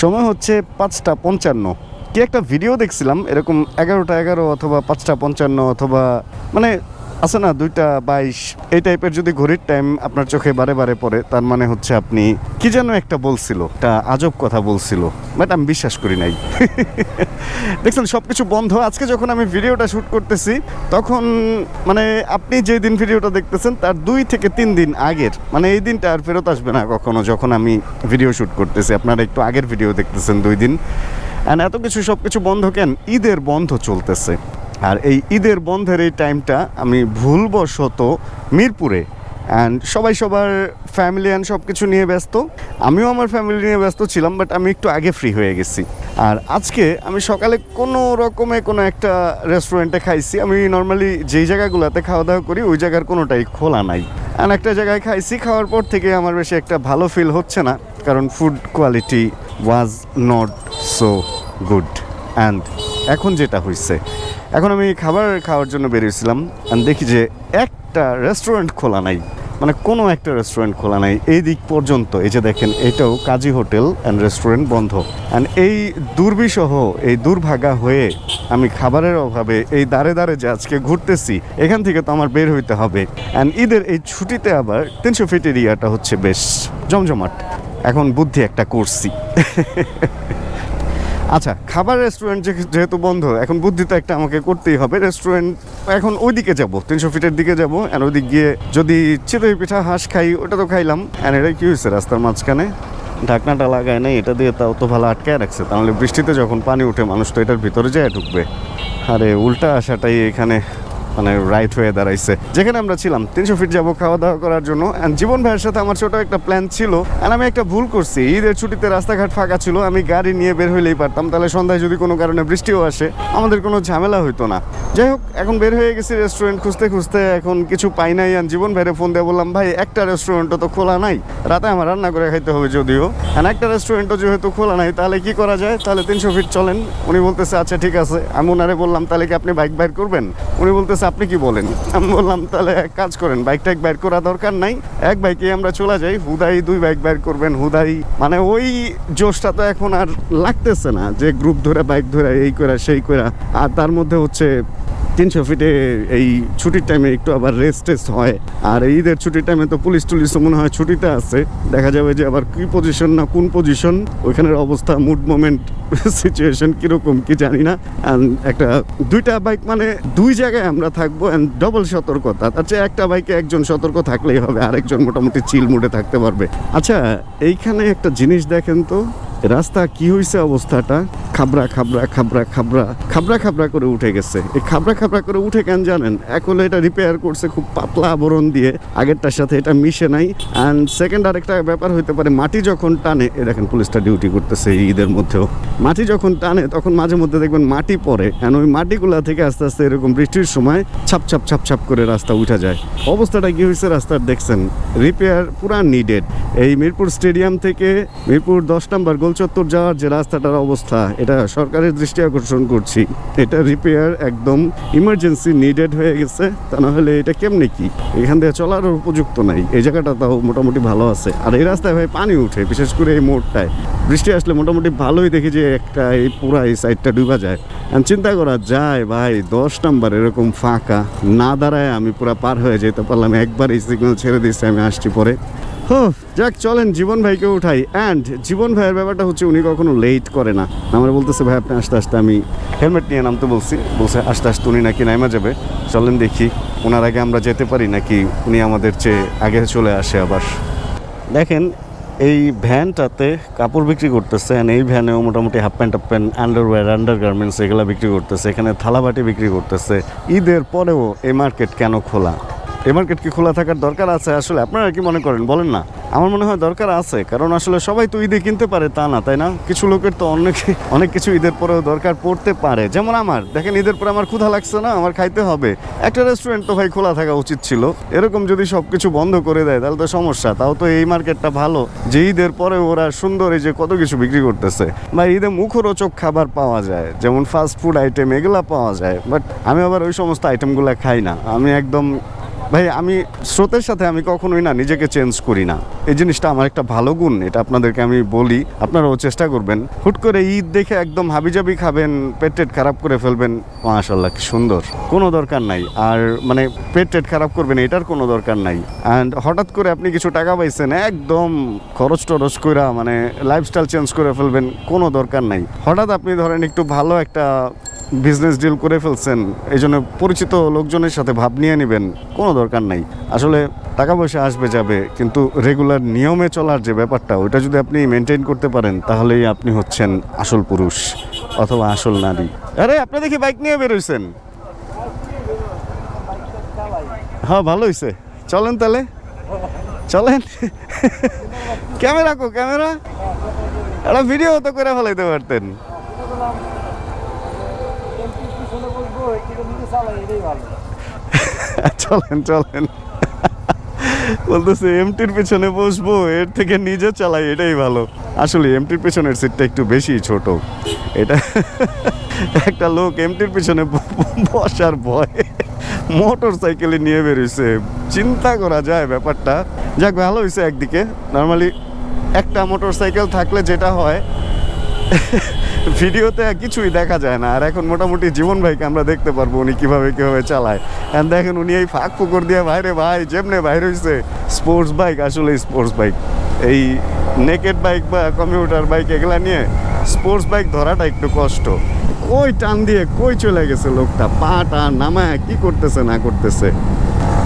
সময় হচ্ছে পাঁচটা পঞ্চান্ন। কি একটা ভিডিও দেখছিলাম, এরকম এগারোটা এগারো অথবা পাঁচটা পঞ্চান্ন অথবা মানে আছে না, দুইটা বাইশ, এই টাইপের যদি ঘড়ির টাইম আপনার চোখে বারে বারে পড়ে, তার মানে হচ্ছে আপনি কি যেন একটা বলছিল, একটা আজব কথা বলছিল বাট আমি বিশ্বাস করি নাই। দেখছেন সব কিছু বন্ধ। আজকে যখন আমি ভিডিওটা শ্যুট করতেছি, তখন মানে আপনি যে দিন ভিডিওটা দেখতেছেন, তার দুই থেকে তিন দিন আগের মানে এই দিনটা আর ফেরত আসবে না কখনো যখন আমি ভিডিও শ্যুট করতেছি। আপনারা একটু আগের ভিডিও দেখতেছেন দুই দিন। অ্যান্ড এত কিছু সব কিছু বন্ধ কেন? ঈদের বন্ধ চলতেছে। আর এই ঈদের বন্ধের এই টাইমটা আমি ভুলবশত মিরপুরে অ্যান্ড সবাই সবার ফ্যামিলি অ্যান্ড সব কিছু নিয়ে ব্যস্ত। আমিও আমার ফ্যামিলি নিয়ে ব্যস্ত ছিলাম বাট আমি একটু আগে ফ্রি হয়ে গেছি। আর আজকে আমি সকালে কোনো রকমে কোনো একটা রেস্টুরেন্টে খাইছি। আমি নর্মালি যেই জায়গাগুলোতে খাওয়া দাওয়া করি, ওই জায়গার কোনোটাই খোলা নাই। অ্যান্ড একটা জায়গায় খাইছি, খাওয়ার পর থেকে আমার বেশি একটা ভালো ফিল হচ্ছে না, কারণ food quality was not so good and এখন যেটা হয়েছে এখন আমি খাবার খাওয়ার জন্য বেরিয়েছিলাম দেখি যে একটা রেস্টুরেন্ট খোলা নাই। মানে কোনো একটা রেস্টুরেন্ট খোলা নাই। এই দিক পর্যন্ত, এই যে দেখেন, এটাও কাজী হোটেল অ্যান্ড রেস্টুরেন্ট বন্ধ। অ্যান্ড এই দুর্বিসহ এই দুর্ভাগা হয়ে আমি খাবারের অভাবে এই দাঁড়ে দাঁড়ে যে আজকে ঘুরতেছি, এখান থেকে তো আমার বের হইতে হবে। অ্যান্ড ঈদের এই ছুটিতে আবার তিনশো ফিট এরিয়াটা হচ্ছে বেশ জমজমাট। এখন বুদ্ধি একটা করছি। আচ্ছা খাবার রেস্টুরেন্ট যেহেতু বন্ধ, এখন বুদ্ধি তো একটা আমাকে করতেই হবে। রেস্টুরেন্ট এখন ওইদিকে যাব, তিনশো ফিটের দিকে যাব আর ওই দিক গিয়ে যদি চিতই পিঠা, হাঁস খাই, ওটা তো খাইলাম। আর এটা কি হয়েছে, রাস্তার মাঝখানে? ঢাকনাটা লাগায় নাই, এটা দিয়ে তাও তো ভালো আটকায় রাখছে। তাহলে বৃষ্টিতে যখন পানি উঠে, মানুষ তো এটার ভিতরে যায় ঢুকবে। আরে, উল্টা আসাটাই এখানে মানে রাইট হয়ে দাঁড়াইছে। যেখানে আমরা ছিলাম, তিনশো ফিট যাব খাওয়া দাওয়া করার জন্য। জীবন ভাইয়ের সাথে আমার ছোট একটা প্ল্যান ছিল। আমি একটা ভুল করছি। ঈদের ছুটিতে রাস্তাঘাট ফাঁকা ছিল, আমি গাড়ি নিয়ে বের হইলেই পারতাম। তাহলে সন্ধ্যায় যদি কোনো কারণে বৃষ্টিও আসে, আমাদের কোনো ঝামেলা হইতো না। যাই হোক, এখন বের হয়ে গেছি রেস্টুরেন্ট খুঁজতে খুঁজতে। এখন কিছু পাই নাই। আর জীবন ভাইরে ফোন দিয়ে বললাম, ভাই, একটা রেস্টুরেন্টও তো খোলা নাই। রাতে আমার রান্না করে খাইতে হবে যদিও। আর একটা রেস্টুরেন্টও যেহেতু খোলা নাই, তাহলে কি করা যায়? তাহলে তিনশো ফিট চলেন। উনি বলতেছে আচ্ছা ঠিক আছে। আমি ওনারে বললাম, তাহলে কি আপনি বাইক বাইর করবেন? উনি বলতেছে আপনি কি বলেন? আমি বললাম, তাহলে এক কাজ করেন বাইক টাইক বাইর করা দরকার নাই। এক বাইকে আমরা চলে যাই, হুদাই দুই বাইক বাইর করবেন, হুদাই। মানে ওই জোশটা তো এখন আর লাগতেছে না, যে গ্রুপ ধরে বাইক ধরে এই করা সেই করা আর তার মধ্যে হচ্ছে তিনশো ফিটে এই ছুটির টাইমে একটু আবার রেস্ট টেস্ট হয়। আর ঈদের ছুটির টাইমে তো পুলিশ টুলিশ মনে হয় ছুটিতে আছে। দেখা যাবে যে আবার কি পজিশন না কোন পজিশন ওইখানের অবস্থা মুড মোমেন্ট সিচুয়েশন কীরকম কি জানি না। একটা দুইটা বাইক মানে দুই জায়গায় আমরা থাকব অ্যান্ড ডবল সতর্কতা। তার চেয়ে একটা বাইকে একজন সতর্ক থাকলেই হবে, আরেকজন মোটামুটি চিল মুডে থাকতে পারবে। আচ্ছা এইখানে একটা জিনিস দেখেন তো রাস্তা কি হয়েছে অবস্থাটা? খাবরা খাবরা খাবরা খাবরা খাবরা খাবরা করে উঠে গেছে। এই খাবরা খাবরা করে উঠে কেন জানেন? হলো এটা রিপেয়ার করছে খুব পাতলা আবরণ দিয়ে। আগেরটার সাথে এটা মিশে নাই। অ্যান্ড সেকেন্ড আরেকটা ব্যাপার হইতে পারে, মাটি যখন টানে এ দেখেন পুলিশটা ডিউটি করতেছে ঈদের মধ্যেও। মাটি যখন টানে, তখন মাঝে মধ্যে দেখবেন মাটি পড়ে। অ্যান্ড ওই মাটিগুলা থেকে আস্তে আস্তে এরকম বৃষ্টির সময় ছাপ ছাপ ছাপ ছাপ করে রাস্তা উঠে যায়। অবস্থাটা কি হয়েছে রাস্তার দেখছেন? রিপেয়ার পুরা নিডেড এই মিরপুর স্টেডিয়াম থেকে মিরপুর দশ নম্বর গোলচত্বর যাওয়ার যে রাস্তাটার অবস্থা, এটা সরকারের দৃষ্টি আকর্ষণ করছি। এটা রিপেয়ার একদম ইমার্জেন্সি নিডেড হয়ে গেছে, তা না হলে এটা কেমনে কি? এখান থেকে চলার উপযুক্ত নাই। এই জায়গাটা তাও মোটামুটি ভালো আছে। আর এই রাস্তায় ভাই পানি উঠে, বিশেষ করে এই মোড়টায়। বৃষ্টি আসলে মোটামুটি ভালোই দেখি যে একটা এই পুরা এই সাইডটা ডুবা যায়। আর চিন্তা করা যায়, ভাই, দশ নাম্বার এরকম ফাঁকা। না দাঁড়ায় আমি পুরা পার হয়ে যেতে পারলাম। একবার এই সিগন্যাল ছেড়ে দিচ্ছি আমি আসছি পরে। যাক, চলেন, জীবন ভাইকে উঠাই। অ্যান্ড জীবন ভাইয়ের ব্যাপারটা হচ্ছে, উনি কখনো লেট করে না। আমার বলতেছে, ভাই, আপনি আস্তে আস্তে, আমি হেলমেট নিয়ে নামতে বলছি। বলছে, আস্তে আস্তে, উনি নাকি নাইমা যাবে। চলেন দেখি ওনার আগে আমরা যেতে পারি নাকি উনি আমাদের চেয়ে আগে চলে আসে আবার? দেখেন, এই ভ্যানটাতে কাপড় বিক্রি করতেছে অ্যান্ড এই ভ্যানেও মোটামুটি half pant half pant underwear under garments এগুলো বিক্রি করতেছে। এখানে থালাবাটি বিক্রি করতেছে। ঈদের পরেও এই মার্কেট কেন খোলা? এই মার্কেট কি খোলা থাকার দরকার আছে? আসলে আপনারা কি মনে করেন? বলেন না। আমার মনে হয় দরকার আছে, কারণ আসলে সবাই তো ঈদে কিনতে পারে, তা না, তাই না? কিছু লোকের তো অনেক অনেক কিছু ঈদের পরেও দরকার পড়তে পারে। যেমন আমার, দেখেন ঈদের পরে আমার ক্ষুধা লাগছে না, আমার খাইতে হবে। একটা রেস্টুরেন্ট তো ভাই খোলা থাকা উচিত ছিল। এরকম যদি সব কিছু বন্ধ করে দেয়, তাহলে তো সমস্যা। তাও তো এই মার্কেটটা ভালো, যে ঈদের পরে ওরা সুন্দর এই যে কত কিছু বিক্রি করতেছে। বা ঈদে মুখরোচক খাবার পাওয়া যায়, যেমন ফাস্ট ফুড আইটেম এগুলা পাওয়া যায়। বাট আমি আবার ওই সমস্ত আইটেমগুলো খাই না। আমি একদম ভাই, আমি স্রোতের সাথে আমি কখনোই না নিজেকে চেঞ্জ করি না। এই জিনিসটা আমার একটা ভালো গুণ, এটা আপনাদেরকে আমি বলি। আপনারাও চেষ্টা করবেন। হুট করে ঈদ দেখে একদম হাবিজাবি খাবেন, পেট টেট খারাপ করে ফেলবেন মাশাল্লাহ কি সুন্দর। কোনো দরকার নাই। আর মানে পেট টেট খারাপ করবেন, এটার কোনো দরকার নাই। অ্যান্ড হঠাৎ করে আপনি কিছু টাকা পাইছেন, একদম খরচ টরচ করে মানে লাইফস্টাইল চেঞ্জ করে ফেলবেন, কোনো দরকার নাই। হঠাৎ আপনি ধরেন একটু ভালো একটা বিজনেস ডিল করে ফেলছেন এই জন্য পরিচিত লোকজনের সাথে ভাব নিয়ে নেবেন, কোনো দরকার নাই। আসলে টাকা পয়সা আসবে, যাবে, কিন্তু রেগুলার নিয়মে চলার যে ব্যাপারটা, ওইটা যদি আপনি মেনটেন করতে পারেন, তাহলেই আপনি হচ্ছেন আসল পুরুষ অথবা আসল নারী। আরে, আপনি দেখি বাইক নিয়ে বেরোইছেন হ্যাঁ ভালো হয়েছে চলেন তাহলে। চলেন। ক্যামেরা কো, ক্যামেরা? একটা ভিডিও তো করে ফেলাইতে পারতেন। চলেন চলেন। বলতেছে, এমটির পেছনে বসবো, এর থেকে নিজে চালাই, এটাই ভালো। আসলে এমটির পেছনের সিটটা একটু বেশি ছোট। এটা একটা লোক এমটির পেছনে বসার ভয় মোটর সাইকেলে নিয়ে বেরোইছে। চিন্তা করা যায় ব্যাপারটা। যাক, ভালো হয়েছে একদিকে। নর্মালি একটা মোটর সাইকেল থাকলে যেটা হয় ভিডিওতে কিছুই দেখা যায় না। আর এখন মোটামুটি জীবন ভাইকে আমরা দেখতে পারব উনি কীভাবে কীভাবে চালায়। আর দেখেন উনি এই ফাঁক ফুকর দিয়ে বাইরে, ভাই, যেমনে বাইরে হয়েছে স্পোর্টস বাইক আসলে স্পোর্টস বাইক এই নেকেড বাইক বা কম্পিউটার বাইক এগুলা নিয়ে স্পোর্টস বাইক ধরাটা একটু কষ্ট। কই টান দিয়ে, কই চলে গেছে লোকটা? পা টা নামায়, কি করতেছে, না করতেছে?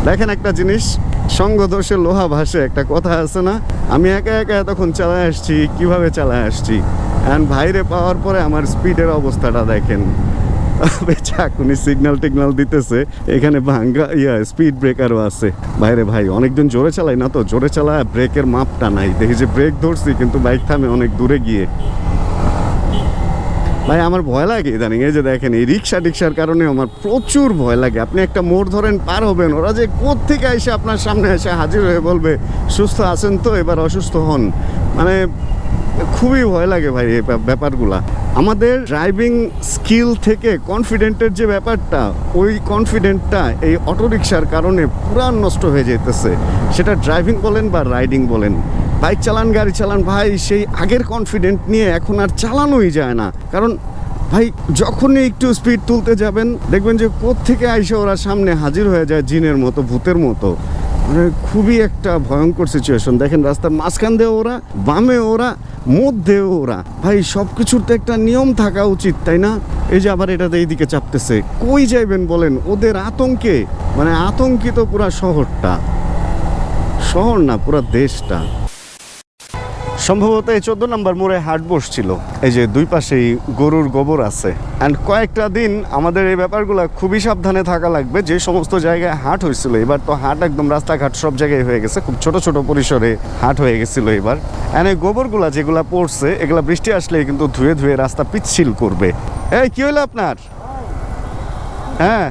দেখেন একটা জিনিস সঙ্গ দোষে লোহা ভাসে, একটা কথা আছে না? আমি একা একা তখন চালায় আসছি, কীভাবে চালায় আসছি? অ্যান্ড ভাইরে পাওয়ার পরে আমার স্পিডের অবস্থাটা দেখেন। চাকুনি সিগন্যাল টিগনাল দিতেছে। এখানে ভাঙ্গা, ইয়া স্পিড ব্রেকারও আছে। বাইরে ভাই অনেকদিন জোরে চালাই না তো? জোরে চালায়, ব্রেকের মাপটা নাই। দেখি যে ব্রেক ধরছি, কিন্তু বাইক থামে অনেক দূরে গিয়ে। ভাই, আমার ভয় লাগে ইদানিং। এই যে দেখেন, এই রিক্সা টিক্সার কারণে আমার প্রচুর ভয় লাগে। আপনি একটা মোড় ধরেন, পার হবেন। ওরা যে থেকে এসে আপনার সামনে এসে হাজির হয়ে বলবে, সুস্থ আছেন তো? এবার অসুস্থ হন। মানে খুবই ভয় লাগে ভাই এই ব্যাপ- ব্যাপারগুলা। আমাদের ড্রাইভিং স্কিল থেকে কনফিডেন্টের যে ব্যাপারটা, ওই কনফিডেন্টটা এই অটোরিকশার কারণে পুরা নষ্ট হয়ে যেতেছে সেটা ড্রাইভিং বলেন বা রাইডিং বলেন। বাইক চালান, গাড়ি চালান, ভাই সেই আগের কনফিডেন্ট নিয়ে এখন আর চালানোই যায় না। কারণ ভাই যখনই একটু স্পিড তুলতে যাবেন, দেখবেন যে থেকে আইসে ওরা সামনে হাজির হয়ে যায় জিনের মতো, ভূতের মতো। মানে খুবই একটা ভয়ঙ্কর সিচুয়েশন দেখেন রাস্তার মাঝখান দিয়ে ওরা, বামে ওরা, মধ্যে ওরা। ভাই সব কিছুর তো একটা নিয়ম থাকা উচিত, তাই না? এই যে আবার এটাতে এইদিকে চাপতেছে। কই যাইবেন বলেন? ওদের আতঙ্কে মানে আতঙ্কিত পুরা শহরটা। শহর না, পুরা দেশটা। সম্ভবত এই চোদ্দ নম্বর মোড়ে হাট বসছিল। এই যে দুই পাশেই গরুর গোবর আছে। অ্যান্ড কয়েকটা দিন আমাদের এই ব্যাপারগুলো খুবই সাবধানে থাকা লাগবে। যে সমস্ত জায়গায় হাট হয়েছিল, এবার তো হাট একদম রাস্তাঘাট সব জায়গায় হয়ে গেছে। খুব ছোট ছোট পরিসরে হাট হয়ে গেছিল এবার। অ্যান্ড এই গোবরগুলা যেগুলা পড়ছে, এগুলা বৃষ্টি আসলে কিন্তু ধুয়ে ধুয়ে রাস্তা পিচ্ছিল করবে। এই, কি হলো আপনার? হ্যাঁ।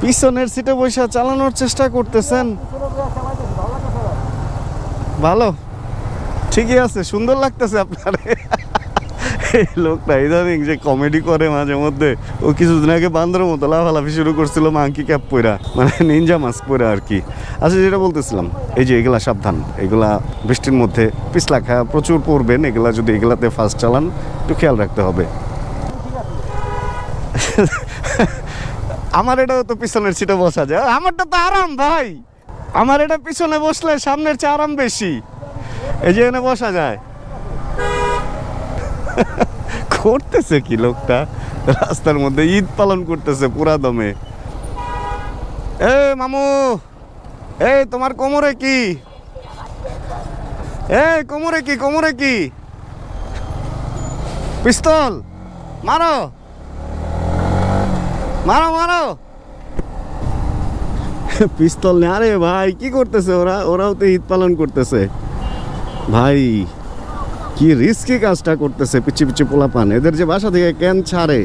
পিছনের সিটে বসে চালানোর চেষ্টা করতেছেন পিছনে বইয়া চালাইতেছি ভালো লাগতেছে ভালো? ঠিকই আছে, সুন্দর লাগতেছে আপনার। লোকটা ইদানিং যে কমেডি করে মাঝে মধ্যে, ও কিছুদিন আগে বান্দরের মতো লাফালাফি শুরু করছিল মাংকি ক্যাপ পইরা মানে নিনজা মাস্ক পরে আর কি। আচ্ছা যেটা বলতেছিলাম, এই যে এগুলা সাবধান, এগুলা বৃষ্টির মধ্যে পিছলা খা প্রচুর পড়বেন, এগুলা যদি এগুলাতে ফাস্ট চালান, একটু খেয়াল রাখতে হবে। আমার এটাও তো পিছনের সিটে বসা যায়। আমারটা তো আরাম, ভাই! আমার এটা পিছনে বসলে সামনের চেয়ে আরাম বেশি। এই যে এনে বসা যায়। করতেছে কি লোকটা? রাস্তার মধ্যে ঈদ পালন করতেছে পুরা দমে। এ, মামু! এই তোমার কোমরে কি? এই কোমরে কি কোমরে কি? পিস্তল! মারো! মারো মারো! পিস্তল নে আরে ভাই, কি করতেছে ওরা? ওরাও তো ঈদ পালন করতেছে। ভাই, কি রিস্কি কাজটা করতেছে পিছি পিছি পোলা পান এদের যে বাসা থেকে ক্যান ছাড়ে।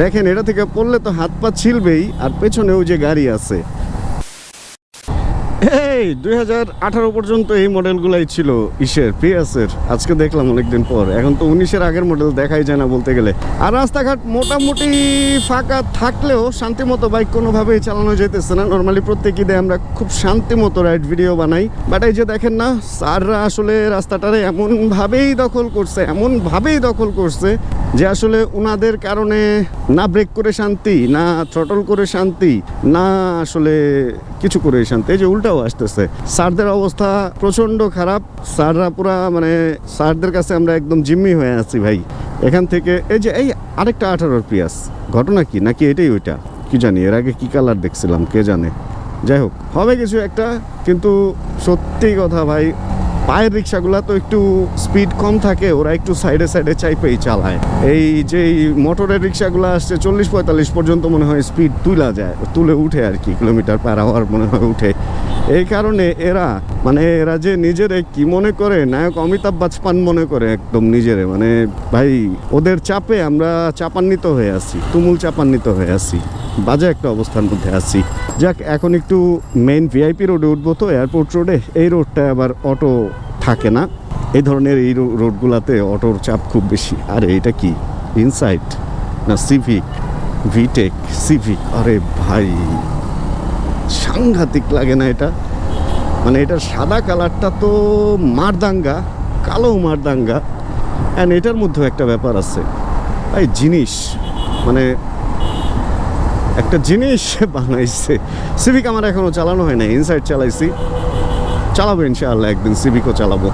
দেখেন, এটা থেকে পড়লে তো হাত পা ছিলবেই, আর পেছনেও যে গাড়ি আছে। এই দুই হাজার আঠারো পর্যন্ত এই মডেলগুলাই ছিল ইসের পিএসের আজকে দেখলাম অনেকদিন পর। এখন তো উনিশের আগের মডেল দেখাই যায় না বলতে গেলে। আর রাস্তাঘাট মোটামুটি ফাঁকা থাকলেও শান্তিমতো বাইক কোনোভাবেই চালানো যেতেছে না। নর্মালি প্রত্যেক ঈদে আমরা খুব শান্তিমতো রাইড ভিডিও বানাই। বাট এই যে দেখেন না, স্যাররা আসলে রাস্তাটারে এমনভাবেই দখল করছে, এমনভাবেই দখল করছে যে আসলে ওনাদের কারণে না ব্রেক করে শান্তি, না থ্রটল করে শান্তি, না আসলে কিছু করে শান্তি। এই যে উল্টাও আসতেছে। স্যারদের অবস্থা প্রচণ্ড খারাপ। স্যাররা পুরা মানে স্যারদের কাছে আমরা একদম জিম্মি হয়ে আছি ভাই। এখান থেকে এই যে এই আরেকটা আঠারোর পিয়াস। ঘটনা কি? নাকি এটাই ওইটা? কি জানি, এর আগে কি কালার দেখছিলাম, কে জানে? যাই হোক, হবে কিছু একটা, কিন্তু সত্যি কথা ভাই পায়ের রিক্সাগুলো তো একটু স্পিড কম থাকে, ওরা একটু সাইডে সাইডে চাইপেই চালায়। এই যে মোটরের রিক্সাগুলো আসছে চল্লিশ পঁয়তাল্লিশ পর্যন্ত মনে হয় স্পিড তুলা যায়, তুলে উঠে আর কি কিলোমিটার পার আওয়ার মনে হয় উঠে। এই কারণে এরা মানে এরা যে নিজেরে কি মনে করে, নায়ক অমিতাভ বাজপান মনে করে একদম নিজেরে মানে ভাই, ওদের চাপে আমরা চাপান্বিত হয়ে আছি, তুমুল চাপান্বিত হয়ে আছি, বাজে একটা অবস্থার মধ্যে আছি। যাক, এখন একটু মেইন ভিআইপি রোডে উঠবো তো এয়ারপোর্ট রোডে এই রোডটা আবার অটো থাকে না। এই ধরনের এই রোডগুলাতে অটোর চাপ খুব বেশি। আরে, এটা কি? ইনসাইট না সিভিক ভিটেক সিভিক আরে ভাই, সাংঘাতিক লাগে না এটা। মানে এটার সাদা কালারটা তো মারদাঙ্গা, কালো মারদাঙ্গা। অ্যান্ড এটার মধ্যেও একটা ব্যাপার আছে। এই জিনিস মানে একটা জিনিস বানাইছে। সিভিক আমার এখনও চালানো হয় না ইনসাইড চালাইছি। চালাবো ইনশাআল্লাহ, একদিন সিভিকও চালাবো।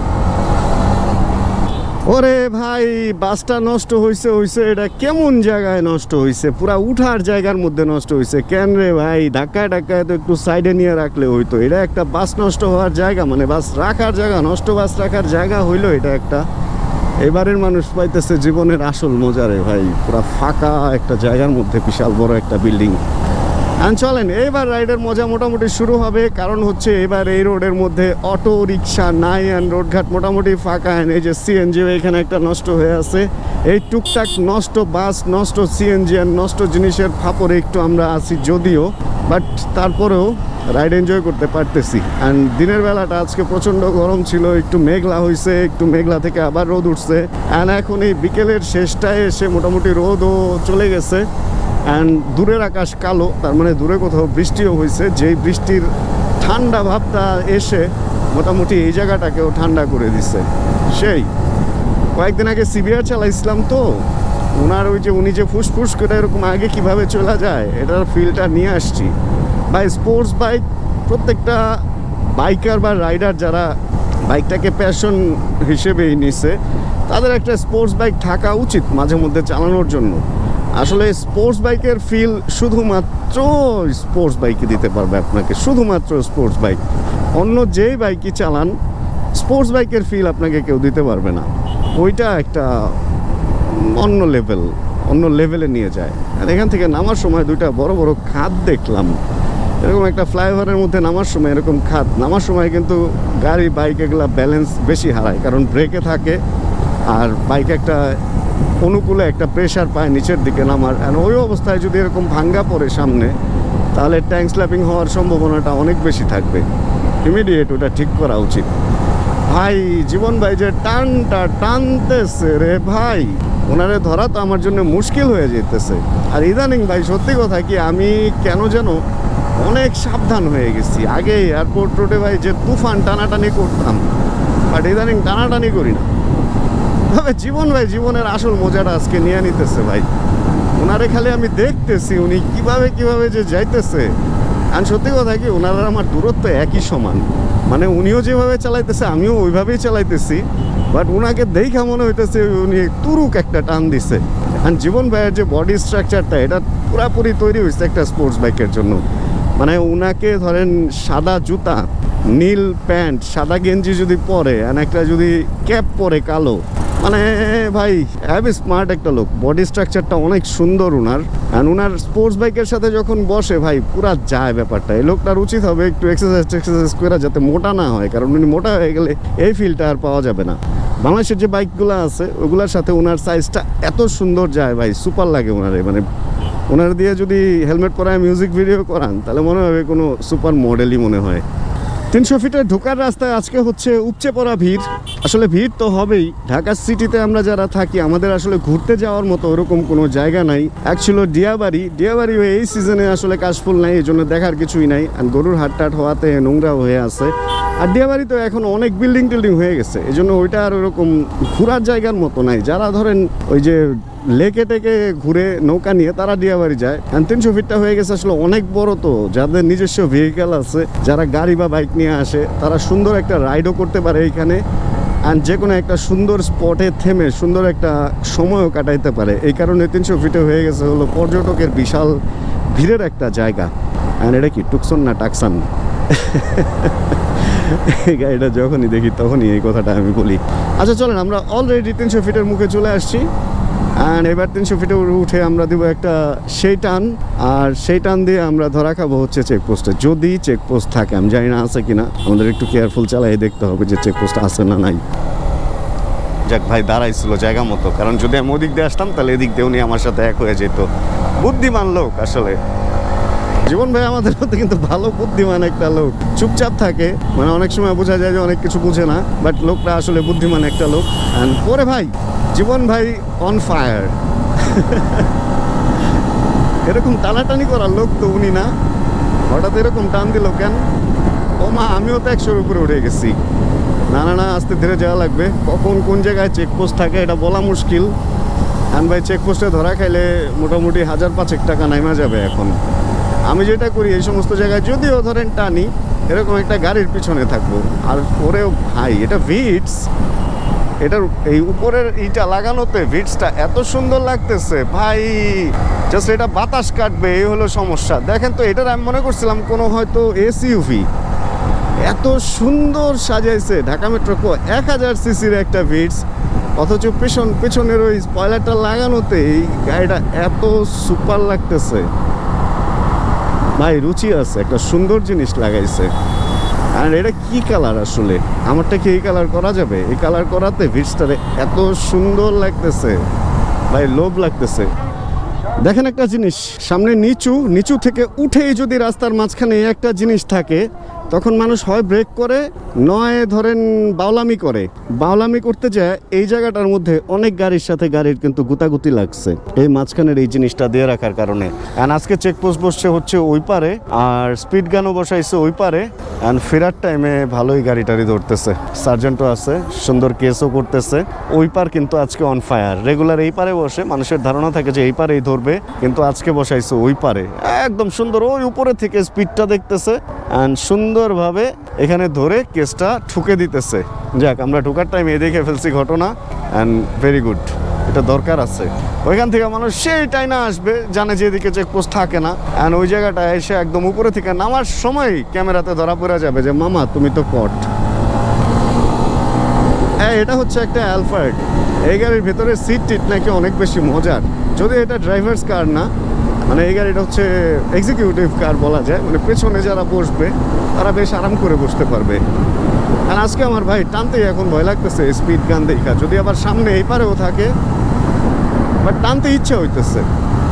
ওরে ভাই, বাসটা নষ্ট হইছে হইছে, এটা কেমন জায়গায় নষ্ট হইছে? পুরা উঠার জায়গার মধ্যে নষ্ট হইছে। কেন রে ভাই, ধাক্কায় ধাক্কায় তো একটু সাইডে নিয়ে রাখলে হইতো। এটা একটা বাস নষ্ট হওয়ার জায়গা মানে বাস রাখার জায়গা, নষ্ট বাস রাখার জায়গা হইল এটা একটা। এবারের মানুষ পাইতেছে জীবনের আসল মজারে ভাই। পুরা ফাঁকা একটা জায়গার মধ্যে, বিশাল বড় একটা বিল্ডিং। চলেন, এবার রাইডের মজা মোটামুটি শুরু হবে। কারণ হচ্ছে এবার এই রোডের মধ্যে অটো রিক্সা নাই অ্যান্ড রোডঘাট মোটামুটি ফাঁকা and এই যে সিএনজি এখানে একটা নষ্ট হয়ে আছে। এই টুকটাক নষ্ট বাস, নষ্ট সিএনজি আর নষ্ট জিনিসের ফাপরে একটু আমরা আছি যদিও বাট তারপরেও রাইড এনজয় করতে পারতেছি। অ্যান্ড দিনের বেলাটা আজকে প্রচণ্ড গরম ছিল, একটু মেঘলা হয়েছে একটু মেঘলা থেকে আবার রোদ উঠছে। অ্যান্ড এখন এই বিকেলের শেষটায় এসে মোটামুটি রোদও চলে গেছে। অ্যান্ড দূরের আকাশ কালো, তার মানে দূরে কোথাও বৃষ্টিও হয়েছে। যেই বৃষ্টির ঠান্ডা ভাবটা এসে মোটামুটি এই জায়গাটাকেও ঠান্ডা করে দিছে। সেই, কয়েকদিন আগে সিবিআর চালাইছিলাম তো। ওনার ওই যে উনি যে ফুসফুস করে এরকম আগে কীভাবে চলা যায়, এটার ফিলটা নিয়ে আসছি। বা স্পোর্টস বাইক প্রত্যেকটা বাইকার বা রাইডার যারা বাইকটাকে প্যাশন হিসেবেই নিছে, তাদের একটা স্পোর্টস বাইক থাকা উচিত মাঝে মধ্যে চালানোর জন্য। আসলে স্পোর্টস বাইকের ফিল শুধুমাত্র স্পোর্টস বাইকই দিতে পারবে আপনাকে, শুধুমাত্র স্পোর্টস বাইক অন্য যেই বাইকই চালান স্পোর্টস বাইকের ফিল আপনাকে কেউ দিতে পারবে না। ওইটা একটা অন্য লেভেল অন্য লেভেলে নিয়ে যায়। আর এখান থেকে নামার সময় দুইটা বড় বড় খাদ দেখলাম। এরকম একটা ফ্লাইওভারের মধ্যে নামার সময় এরকম খাদ। নামার সময় কিন্তু গাড়ি বাইক এগুলা ব্যালেন্স বেশি হারায়। কারণ ব্রেকে থাকে আর বাইক একটা অনুকূলে একটা প্রেশার পায় নিচের দিকে নামার। আর ওই অবস্থায় যদি এরকম ভাঙ্গা পড়ে সামনে, তাহলে ট্যাঙ্ক স্ল্যাপিং হওয়ার সম্ভাবনাটা অনেক বেশি থাকবে। ইমিডিয়েট ওটা ঠিক করা উচিত। ভাই, জীবন ভাই যে টানটা টানতেছে রে ভাই, ওনারে ধরা তো আমার জন্য মুশকিল হয়ে যেতেছে। আর ইদানিং ভাই, সত্যি কথা কি, আমি কেন যেন অনেক সাবধান হয়ে গেছি। আগে এয়ারপোর্ট রোডে ভাই যে তুফান টানাটানি করতাম বাট ইদানিং টানাটানি করি না। তবে জীবন ভাই, জীবনের আসল মজাটা আজকে নিয়ে নিতেছে ভাই। ওনারে খালি আমি দেখতেছি, উনি কীভাবে কীভাবে যে যাইতেছে। আর সত্যি কথা কি ওনারা আমার দূরত্ব একই সমান। মানে উনিও যেভাবে চালাইতেছে, আমিও ওইভাবেই চালাইতেছি। বাট ওনাকে দেখা মনে হইতেছে উনি তুরুক একটা টান দিছে। আর জীবন ভাইয়ের যে বডি স্ট্রাকচারটা এটা পুরাপুরি তৈরি হয়েছে একটা স্পোর্টস বাইকের জন্য। মানে উনাকে ধরেন সাদা জুতা, নীল প্যান্ট, সাদা গেঞ্জি যদি পরে আর একটা যদি ক্যাপ পরে কালো মানে ভাই হ্যাভি স্মার্ট একটা লোক। বডি স্ট্রাকচারটা অনেক সুন্দর উনার। আর উনার স্পোর্টস বাইকের সাথে যখন বসে, ভাই, পুরা যায় ব্যাপারটা। এই লোকটার উচিত হবে একটু এক্সারসাইজ এক্সারসাইজ করে যাতে মোটা না হয়, কারণ উনি মোটা হয়ে গেলে এই ফিলটা আর পাওয়া যাবে না। বাংলাদেশের যে বাইকগুলো আছে, ওগুলোর সাথে ওনার সাইজটা এত সুন্দর যায়, ভাই সুপার লাগে ওনারে মানে ওনার দিয়ে যদি হেলমেট পরায় মিউজিক ভিডিও করান, তাহলে মনে হবে কোনো সুপার মডেলই মনে হয়। তিনশো ফিটের ঢোকার রাস্তায় আজকে হচ্ছে উপচে পড়া ভিড়। আসলে ভিড় তো হবেই। ঢাকা সিটিতে আমরা যারা থাকি, আমাদের আসলে ঘুরতে যাওয়ার মতো ওরকম কোনো জায়গা নাই। এক ছিল ডিয়াবাড়ি। ডিয়াবাড়ি হয়ে এই সিজনে আসলে কাশফুল নাই এই জন্য দেখার কিছুই নাই। আর গরুর হাট টাট হওয়াতে নোংরা হয়ে আছে। আর ডিয়াবাড়ি তো এখন অনেক বিল্ডিং টিল্ডিং হয়ে গেছে। এই জন্য ওইটা আর ওরকম ঘোরার জায়গার মতো নাই। যারা ধরেন ওই যে লেকে টেকে ঘুরে নৌকা নিয়ে তারা ডিয়াবাড়ি যায়। আর তিনশো ফিটটা হয়ে গেছে আসলে অনেক বড় তো। যাদের নিজস্ব ভেহিকেল আছে, যারা গাড়ি বা বাইক নিয়ে আসে, তারা সুন্দর একটা রাইডও করতে পারে এইখানে। অ্যান্ড যে কোনো একটা সুন্দর স্পটে থেমে সুন্দর একটা সময়ও কাটাইতে পারে। এই কারণে তিনশো ফিটে হয়ে গেছে হলো পর্যটকের বিশাল ভিড়ের একটা জায়গা। অ্যান্ড এটা কি টুকসন না টাকসান? গাড়িটা যখনই দেখি তখনই এই কথাটা আমি বলি। আচ্ছা চলেন, আমরা অলরেডি তিনশো ফিটের মুখে চলে আসছি। অ্যান্ড এবার তিনশো ফিটে উঠে আমরা দেবো একটা সেই টান, আর সেই টান দিয়ে আমরা ধরা খাব হচ্ছে চেকপোস্টে যদি চেকপোস্ট থাকে, আমি জানি না আছে কিনা আমাদের একটু কেয়ারফুল চালাই দেখতে হবে যে চেকপোস্ট আছে না নাই। যাক ভাই, দাঁড়াইছিল জায়গা মতো, কারণ যদি আমি ওদিক দিয়ে আসতাম, তাহলে এদিক দিয়ে উনি আমার সাথে এক হয়ে যেত। বুদ্ধিমান লোক আসলে। জীবন ভাই আমাদের মধ্যে কিন্তু ভালো বুদ্ধিমান একটা লোক। চুপচাপ থাকে মানে অনেক সময় বোঝা যায় যে অনেক কিছু বুঝে না বাট লোকটা আসলে বুদ্ধিমান একটা লোক। অ্যান্ড পরে ভাই, জীবন ভাই অন ফায়ার এরকম টানাটানি করার লোক তো উনি না। হঠাৎ এরকম টান দিল কেন? ও মা, আমিও তো একশোর উপরে উঠে গেছি। না না না, আস্তে ধীরে যাওয়া লাগবে। কখন কোন জায়গায় চেকপোস্ট থাকে এটা বলা মুশকিল। আর ভাই চেকপোস্টে ধরা খাইলে মোটামুটি হাজার পাঁচেক টাকা নাইমা যাবে এখন। আমি যেটা করি, এই সমস্ত জায়গায় যদিও ধরেন টানি, এরকম একটা গাড়ির পিছনে থাকব। আর ওরেও ভাই, এটা ভিটস। এটার এই উপরের ইটা লাগানোতে ভিটসটা এত সুন্দর লাগতেছে। ভাই জাস্ট এটা বাতাস কাটবে, এই হলো সমস্যা। দেখেন তো, এটার আমি মনে করছিলাম কোনো হয়তো এসইউভি। এত সুন্দর সাজাইছে ঢাকা মেট্রো কো, এক হাজার সিসির একটা ভিটস। অথচ পেছন, পেছনের ওই স্পয়লারটা লাগানোতে এই গাড়িটা এত সুপার লাগতেছে। ভাই, রুচি আছে, একটা সুন্দর জিনিস লাগাইছে। আর এটা কি কালার আসলে? আমারটা কি এই কালার করা যাবে? এই কালার করাতে ভিটসটারে এত সুন্দর লাগতেছে। ভাই, লোভ লাগতেছে। দেখেন একটা জিনিস, সামনে নিচু নিচু থেকে উঠেই যদি রাস্তার মাঝখানে একটা জিনিস থাকে তখন মানুষ হয় ব্রেক করে, নয় ধরেন বাউলামি করে। বাউলামি করতে যায়, এই জায়গাটার মধ্যে অনেক গাড়ির সাথে গাড়ির কিন্তু গুতাগুতি লাগছে। এই মাঝখানের এই জিনিসটা দিয়ে রাখার কারণে। অ্যান্ড আজকে চেকপোস্ট বসছে হচ্ছে ওই পারে, আর স্পিড গানও বসাইছে ওই পারে। অ্যান্ড ফেরার টাইমে ভালোই গাড়ি টাড়ি ধরতেছে। সার্জেন্টও আছে, সুন্দর কেসও করতেছে। ওই পার কিন্তু আজকে অন ফায়ার রেগুলার এই পারে বসে, মানুষের ধারণা থাকে যে এই পারেই ধরবে, কিন্তু আজকে বসাইছে ওই পারে। একদম সুন্দর, ওই উপরে থেকে স্পিডটা দেখতেছে। অ্যান্ড সুন্দরভাবে এখানে ধরে কেসটা ঠুকে দিতেছে। যাক, আমরা ঢোকার টাইমে দেখে ফেলছি ঘটনা অ্যান্ড ভেরি গুড এটা দরকার আছে। ওইখান থেকে মানুষ সেই টাইনা আসবে, জানে যে এদিকে চেকপোস্ট থাকে না অ্যান্ড ওই জায়গাটা এসে একদম উপরে থেকে নামার সময় ক্যামেরাতে ধরা পড়ে যাবে যে, মামা, তুমি তো কট হ্যাঁ এটা হচ্ছে একটা অ্যালফার্ড এই গাড়ির ভেতরে সিট টিট নাকি অনেক বেশি মজার। যদি এটা ড্রাইভার্স কার না মানে এই গাড়িটা হচ্ছে এক্সিকিউটিভ কার বলা যায়। মানে পেছনে যারা বসবে, তারা বেশ আরাম করে বসতে পারবে। আর আজকে আমার ভাই টানতেই এখন ভয় লাগতেছে স্পিড গান দেখা। যদি আবার সামনে এই পারেও থাকে বাট টানতে ইচ্ছে হইতেছে।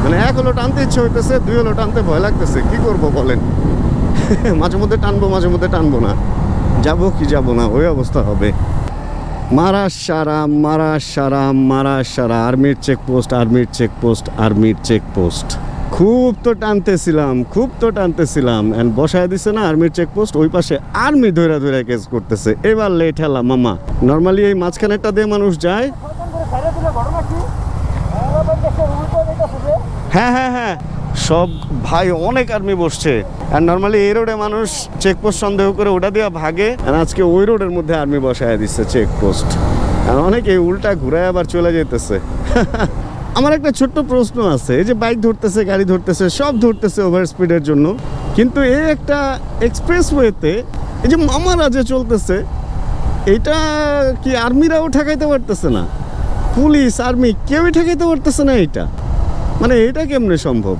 মানে এক হলো টানতে ইচ্ছে হইতেছে, দুই হলো টানতে ভয় লাগতেছে। কি করব বলেন? মাঝে মধ্যে টানবো, মাঝে মধ্যে টানবো না। যাব কি যাব না, ওই অবস্থা হবে। মারা সারা মারা সারা মারা সারা, আর্মির চেকপোস্ট আর্মির চেকপোস্ট আর্মির চেকপোস্ট খুব তো টানতেছিলাম, খুব তো টানতেছিলাম। এন্ড বসায় দিছে না আর্মির চেকপোস্ট ওই পাশে আর্মি ধরে ধরে কেস করতেছে। এবার লেট হেলা মামা। নর্মালি এই মাঝখানেরটা দিয়ে মানুষ যায়। হ্যাঁ হ্যাঁ হ্যাঁ। সব ভাই অনেক আর্মি বসছে। আর নর্মালি এই রোডে মানুষ চেকপোস্ট সন্দেহ করে ওটা দিয়ে ভাগে। আর আজকে ওই রোডের মধ্যে আর্মি বসায় দিচ্ছে চেকপোস্ট আর অনেকে উল্টা ঘুরে আবার চলে যেতেছে আমার একটা ছোট্ট প্রশ্ন আছে, এই যে বাইক ধরতেছে, গাড়ি ধরতেছে, সব ধরতেছে ওভার স্পিডের জন্য। কিন্তু এই একটা এক্সপ্রেস ওয়েতে এই যে মামারা যে চলতেছে, এটা কি আর্মিরাও ঠেকাইতে পারতেছে না? পুলিশ আর্মি কেউই ঠেকাইতে পারতেছে না এটা। মানে এটা কেমনে সম্ভব?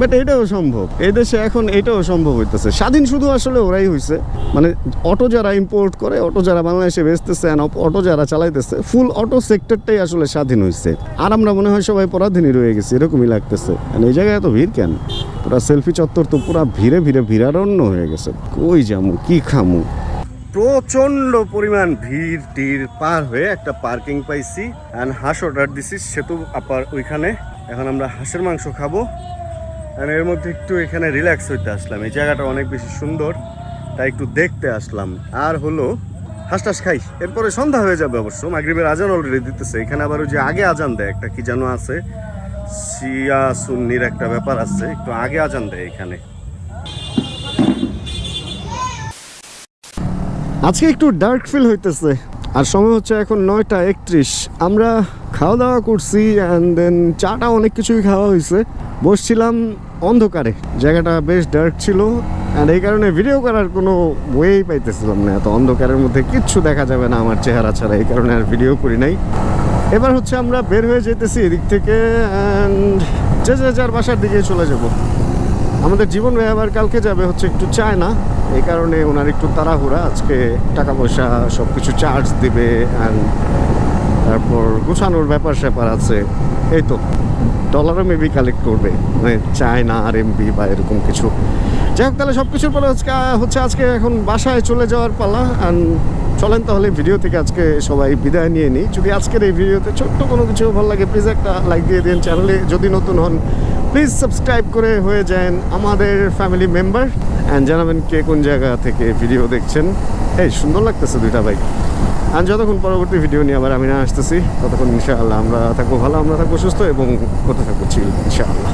বাট এটাও সম্ভব। এই দেশে এখন এটাও সম্ভব হইতেছে। স্বাধীন শুধু আসলে ওরাই হয়েছে মানে অটো যারা ইম্পোর্ট করে, অটো যারা বাংলাদেশে বেচতেছে অটো যারা চালাইতেছে ফুল অটো সেক্টরটাই আসলে স্বাধীন হয়েছে আর আমরা মনে হয় সবাই পরাধীনই রয়ে গেছি, এরকমই লাগতেছে। And এই জায়গায় এত ভিড় কেন? পুরা সেলফি চত্বর তো পুরা ভিড়ে ভিড়ে ভিড়ারণ্য হয়ে গেছে। কই যামু, কি খামু? প্রচণ্ড পরিমাণ ভিড় টির পার হয়ে একটা পার্কিং পাইছি। অ্যান্ড হাঁস অর্ডার দিছি, সেতু আপার ওইখানে। এখন আমরা হাঁসের মাংস খাব। আর এর মধ্যে একটু এখানে রিল্যাক্স হইতে আসলাম। এই জায়গাটা অনেক বেশি সুন্দর, তাই একটু দেখতে আসলাম। আর হলো হাঁস টাস খাই। এরপরে সন্ধ্যা হয়ে যাবে অবশ্য। মাগরিবের আজান অলরেডি দিতেছে। এখানে আবার ওই যে আগে আজান দেয়, একটা কি যেন আছে, শিয়া সুন্নির একটা ব্যাপার আছে। একটু আগে আজান দেয় এখানে। আজকে একটু ডার্ক ফিল হইতেছে। আর সময় হচ্ছে এখন নয়টা একত্রিশ। আমরা খাওয়া দাওয়া করছি অ্যান্ড দেন চাটা অনেক কিছুই খাওয়া হয়েছে। বসছিলাম অন্ধকারে। জায়গাটা বেশ ডার্ক ছিল অ্যান্ড এই কারণে ভিডিও করার কোনো ওয়েই পাইতেছিলাম না। এত অন্ধকারের মধ্যে কিচ্ছু দেখা যাবে না আমার চেহারা ছাড়া। এই কারণে আর ভিডিও করি নাই। এবার হচ্ছে আমরা বের হয়ে যেতেছি এদিক থেকে অ্যান্ড যে যে যার বাসার দিকে চলে যাব। আমাদের জীবন ভাই আবার কালকে যাবে হচ্ছে একটু চায় না এই কারণে ওনার একটু তাড়াহুড়া, আজকে টাকা পয়সা সব কিছু চার্জ দিবে অ্যান্ড তারপর গুছানোর ব্যাপার স্যাপার আছে। এই তো ডলারও মেবি কালেক্ট করবে মানে চায়না আর এমবি বা এরকম কিছু। যাই হোক, তাহলে সব কিছুর পরে আজকে, হচ্ছে আজকে এখন বাসায় চলে যাওয়ার পালা অ্যান্ড চলেন তাহলে ভিডিও থেকে আজকে সবাই বিদায় নিয়ে নিই। যদি আজকের এই ভিডিওতে ছোট্ট কোনো কিছু ভালো লাগে প্লিজ একটা লাইক দিয়ে দিন চ্যানেলে যদি নতুন হন প্লিজ সাবস্ক্রাইব করে হয়ে যান আমাদের ফ্যামিলি মেম্বার অ্যান্ড জানাবেন কে কোন জায়গা থেকে ভিডিও দেখছেন? এই সুন্দর লাগতেছে দুইটা বাইক আর যতক্ষণ পরবর্তী ভিডিও নিয়ে আবার আমি না আসতেছি ততক্ষণ ইনশাআল্লাহ আমরা থাকব ভালো আমরা থাকব সুস্থ এবং হতে থাকব চিল ইনশাআল্লাহ।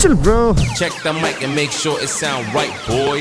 Chill bro Check the mic and make sure it sound right, boys.